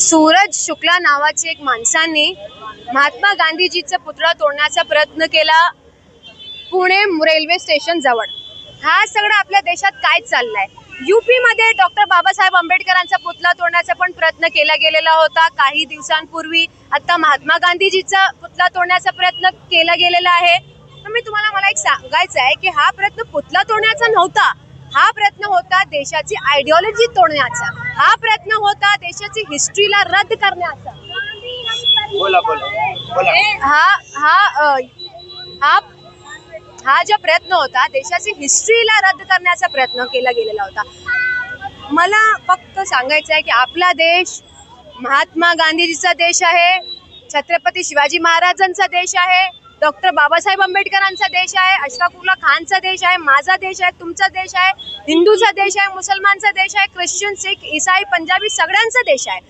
सूरज शुक्ला नावाचे एक माणसाने महात्मा गांधीजीचा पुतळा तोडण्याचा प्रयत्न केला पुणे रेल्वे स्टेशन जवळ. हा सगळं आपल्या देशात काय चाललंय? युपी मध्ये डॉक्टर बाबासाहेब आंबेडकरांचा पुतळा तोडण्याचा पण प्रयत्न केला गेलेला होता. काही दिवसांपूर्वी आता महात्मा गांधीजीचा पुतळा तोडण्याचा प्रयत्न केला गेलेला आहे. तर मी तुम्हाला मला एक सांगायचं आहे की हा प्रयत्न पुतळा तोडण्याचा नव्हता. हा प्रयत्न होता देशाची आयडिओलॉजी तोडण्याचा. हा प्रयत्न होता देशाची हिस्ट्रीला रद्द करण्याचा. बोला बोला बोला. हा हा अ, हा हा जो प्रयत्न होता देशाची हिस्ट्रीला रद्द करण्याचा प्रयत्न केला गेलेला होता. मला फक्त सांगायचं आहे की आपला देश महात्मा गांधीजीचा देश आहे छत्रपती शिवाजी महाराजांचा देश आहे डॉक्टर बाबासाहेब आंबेडकरांचा देश आहे अशफाकुल्ला खानचा देश आहे माझा देश आहे तुमचा देश आहे हिंदूचा देश आहे मुसलमानचा देश आहे ख्रिश्चन सिख ईसाई पंजाबी सगळ्यांचा देश आहे.